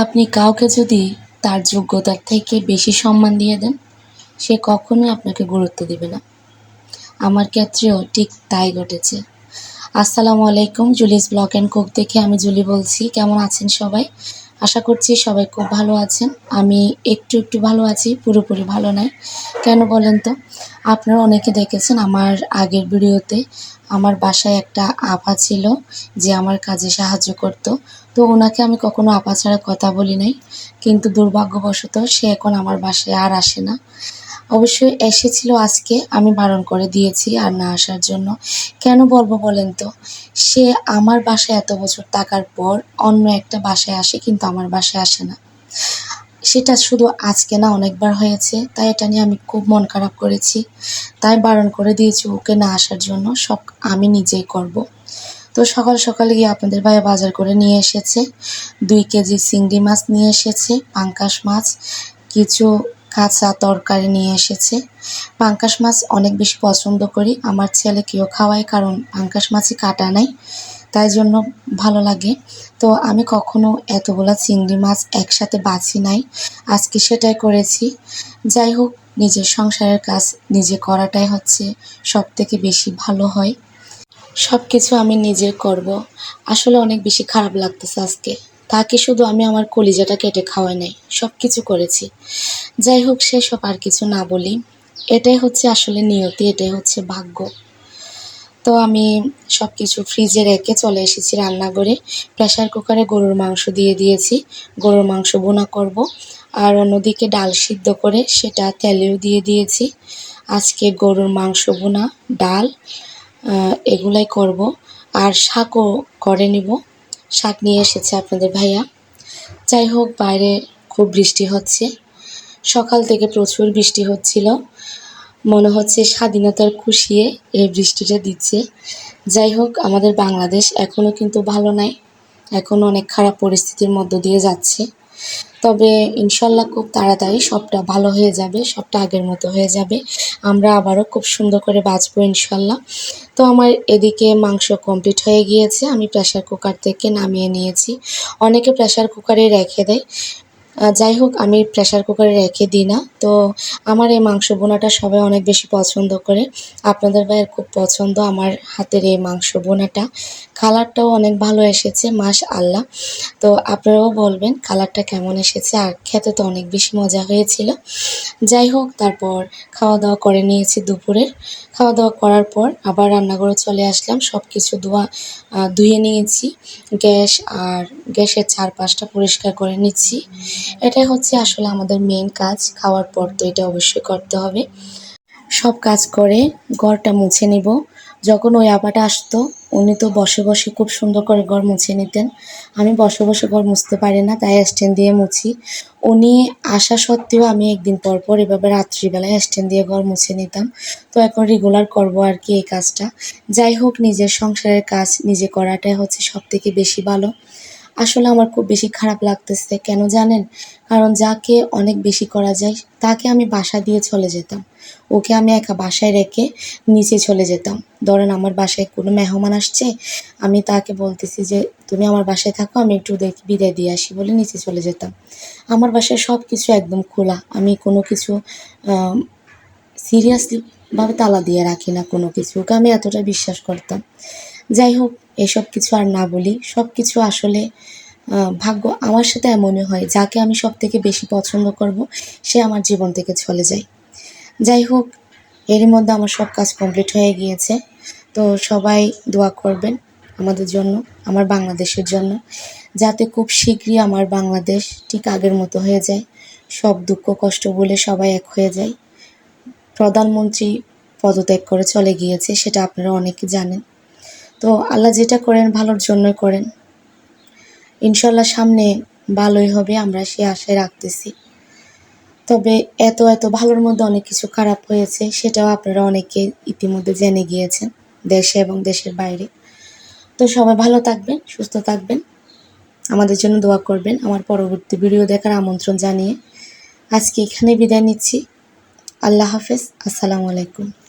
আপনি কাউকে যদি তার যোগ্যতার থেকে বেশি সম্মান দিয়ে দেন, সে কখনোই আপনাকে গুরুত্ব দেবে না। আমার ক্ষেত্রেও ঠিক তাই ঘটেছে। আসসালামু আলাইকুম, জুলিস ব্লক অ্যান্ড কুক দেখে আমি জুলি বলছি। কেমন আছেন সবাই? আশা করছি সবাই খুব ভালো আছেন। আমি একটু একটু ভালো আছি, পুরোপুরি ভালো নাই। কেন বলেন তো? আপনারা অনেকে দেখেছেন আমার আগের ভিডিওতে আমার বাসায় একটা আপা ছিল যে আমার কাজে সাহায্য করত। তো ওনাকে আমি কখনো আপা ছাড়া কথা বলি নাই, কিন্তু দুর্ভাগ্যবশত সে এখন আমার বাসায় আর আসে না। অবশ্যই এসেছিল আজকে, আমি বারণ করে দিয়েছি আর না আসার জন্য। কেন বলব বলেন তো? সে আমার বাসায় এত বছর থাকার পর অন্য একটা বাসায় আসে, কিন্তু আমার বাসায় আসে না। সেটা শুধু আজকে না, অনেকবার হয়েছে। তাই এটা নিয়ে আমি খুব মন খারাপ করেছি। তাই বারণ করে দিয়েছি ওকে না আসার জন্য। সব আমি নিজেই করব। তো সকাল সকাল গিয়ে আপনাদের ভাই বাজার করে নিয়ে এসেছে। দুই কেজি চিংড়ি মাছ নিয়ে এসেছে, পাঙ্কাশ মাছ, কিছু কাঁচা তরকারি নিয়ে এসেছে। পাঙ্কাশ মাছ অনেক বেশি পছন্দ করি, আমার ছেলে কেউ খাওয়ায় কারণ পাঙ্কাশ মাছই কাটা নাই, তাই জন্য ভালো লাগে। তো আমি কখনো এতগুলা চিংড়ি মাছ একসাথে বাছি নাই, আজকে সেটাই করেছি। যাই হোক, নিজের সংসারের কাজ নিজে করাটাই হচ্ছে সব থেকে বেশি ভালো হয়। সব কিছু আমি নিজে করব। আসলে অনেক বেশি খারাপ লাগতেছে আজকে। তাকে শুধু আমি আমার কলিজাটা কেটে খাওয়াই নাই সব কিছু করেছি। যাই হোক, সেসব আর কিছু না বলি। এটাই হচ্ছে আসলে নিয়তি, এটাই হচ্ছে ভাগ্য। তো আমি সব কিছু ফ্রিজে রেখে চলে এসেছি রান্নাঘরে। প্রেশার কুকারে গরুর মাংস দিয়ে দিয়েছি। গরুর মাংস বোনা করব। আর অন্যদিকে ডাল সিদ্ধ করে সেটা তেলেও দিয়ে দিয়েছি। আজকে গরুর মাংস বোনা ডাল এগুলাই করব। আর শাকও করে নিব। শাক নিয়ে এসেছে আপনাদের ভাইয়া। যাই হোক, বাইরে খুব বৃষ্টি হচ্ছে। সকাল থেকে প্রচুর বৃষ্টি হচ্ছিল। মনে হচ্ছে স্বাধীনতার খুশিয়ে এই বৃষ্টিটা দিচ্ছে। যাই হোক, আমাদের বাংলাদেশ এখনও কিন্তু ভালো নাই। এখনও অনেক খারাপ পরিস্থিতির মধ্য দিয়ে যাচ্ছে। তবে ইনশাল্লাহ খুব তাড়াতাড়ি সবটা ভালো হয়ে যাবে, সবটা আগের মতো হয়ে যাবে। আমরা আবারও খুব সুন্দর করে বাঁচবো ইনশাল্লাহ। তো আমার এদিকে মাংস কমপ্লিট হয়ে গিয়েছে, আমি প্রেশার কুকার থেকে নামিয়ে নিয়েছি। অনেকে প্রেশার কুকারে রেখে দেয়। যাই হোক, আমি প্রেশার কুকারে রেখে দিই না। তো আমার এই মাংস বোনাটা সবাই অনেক বেশি পছন্দ করে। আপনাদের ভাইয়ের খুব পছন্দ আমার হাতের এই মাংস বোনাটা। কালারটাও অনেক ভালো এসেছে মাস আল্লাহ তো আপনারাও বলবেন কালারটা কেমন এসেছে, আর খেতে তো অনেক বেশি মজা হয়েছিল। যাই হোক, তারপর খাওয়া দাওয়া করে নিয়েছি দুপুরের। খাওয়া দাওয়া করার পর আবার রান্নাঘরে চলে আসলাম। সব কিছু ধোয়া ধুয়ে নিয়েছি। গ্যাস আর গ্যাসের চারপাশটা পরিষ্কার করে নিচ্ছি। এটাই হচ্ছে আসলে আমাদের মেন কাজ। খাওয়ার পর তো এটা অবশ্যই করতে হবে। সব কাজ করে ঘরটা মুছে নিব। যখন ওই আপাটা আসতো, উনি তো বসে বসে খুব সুন্দর করে ঘর মুছে নিতেন। আমি বসে বসে ঘর মুছতে পারি না, তাই স্ট্যান্ড দিয়ে মুছি। উনি আসা সত্ত্বেও আমি একদিন পর পর এভাবে রাত্রিবেলায় স্ট্যান্ড দিয়ে ঘর মুছে নিতাম। তো এখন রেগুলার করব আর কি এই কাজটা। যাই হোক, নিজের সংসারের কাজ, নিজে করাটাই হচ্ছে সব থেকে বেশি ভালো। আসলে আমার খুব বেশি খারাপ লাগতেছে, কেন জানেন? কারণ যাকে অনেক বেশি করা যায়, তাকে আমি বাসা দিয়ে চলে যেতাম। ওকে আমি একা বাসায় রেখে নিচে চলে যেতাম। ধরেন আমার বাসায় কোনো মেহমান আসছে, আমি তাকে বলতেছি যে, তুমি আমার বাসায় থাকো, আমি একটু দেখি, বিদায় দিয়ে আসি বলে নিচে চলে যেতাম। আমার বাসায় সব কিছু একদম খোলা। আমি কোনো কিছু সিরিয়াসলি ভাবে তালা দিয়ে রাখি না কোনো কিছু ওকে আমি এতটা বিশ্বাস করতাম। যাই হোক এসব কিছু আর না বলি। সব কিছু আসলে ভাগ্য আমার সাথে এমনই হয়। যাকে আমি সব থেকে বেশি পছন্দ করব, সে আমার জীবন থেকে চলে যায়। যাই হোক, এরই মধ্যে আমার সব কাজ কমপ্লিট হয়ে গিয়েছে। তো সবাই দোয়া করবেন আমাদের জন্য, আমার বাংলাদেশের জন্য, যাতে খুব শীঘ্রই আমার বাংলাদেশ ঠিক আগের মতো হয়ে যায়। সব দুঃখ কষ্ট বলে সবাই এক হয়ে যায়। প্রধানমন্ত্রী পদত্যাগ করে চলে গিয়েছে, সেটা আপনারা অনেকে জানেন। তো আল্লাহ যেটা করেন, ভালোর জন্যই করেন। ইনশাল্লাহ সামনে ভালোই হবে, আমরা সে আশায় রাখতেছি। তবে এত এত ভালোর মধ্যে অনেক কিছু খারাপ হয়েছে, সেটাও আপনারা অনেকে ইতিমধ্যে জেনে গিয়েছেন, দেশে এবং দেশের বাইরে। তো সবাই ভালো থাকবেন, সুস্থ থাকবেন, আমাদের জন্য দোয়া করবেন, আমার পরবর্তী ভিডিও দেখার আমন্ত্রণ জানিয়ে আজকে এখানে বিদায় নিচ্ছি। আল্লাহ হাফেজ, আসসালামু আলাইকুম।